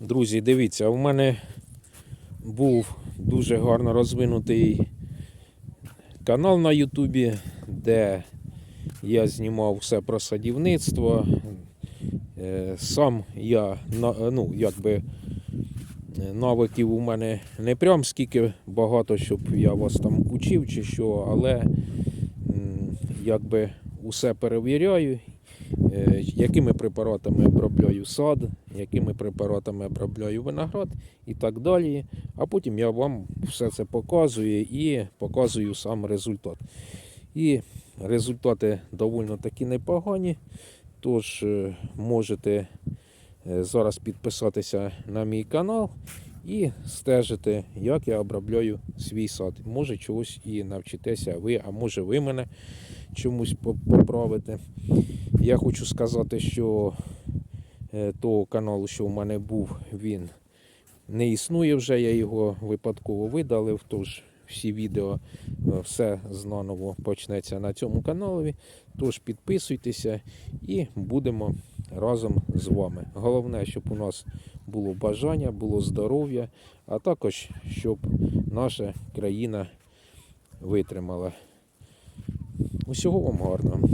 Друзі, дивіться, у мене був дуже гарно розвинутий канал на Ютубі, де я знімав все про садівництво. Е, Сам я ну, якби е, навиків у мене не прям скільки багато, щоб я вас там учив чи що, але якби усе перевіряю, якими препаратами обробляю сад, якими препаратами обробляю виноград і так далі. А потім я вам все це показую і показую сам результат. І результати доволі таки непогані. Тож е, можете е, зараз підписатися на мій канал і стежити, як я обробляю свій сад. Може чогось і навчитеся ви, а може ви мене чомусь поправите. Я хочу сказати, що е, того каналу, що в мене був, він не існує вже. Я його випадково видалив. Тож всі відео, е, все знаново почнеться на цьому каналі. Тож підписуйтеся і будемо разом з вами. Головне, щоб у нас було бажання, було здоров'я, а також щоб наша країна витримала. Усього вам гарного.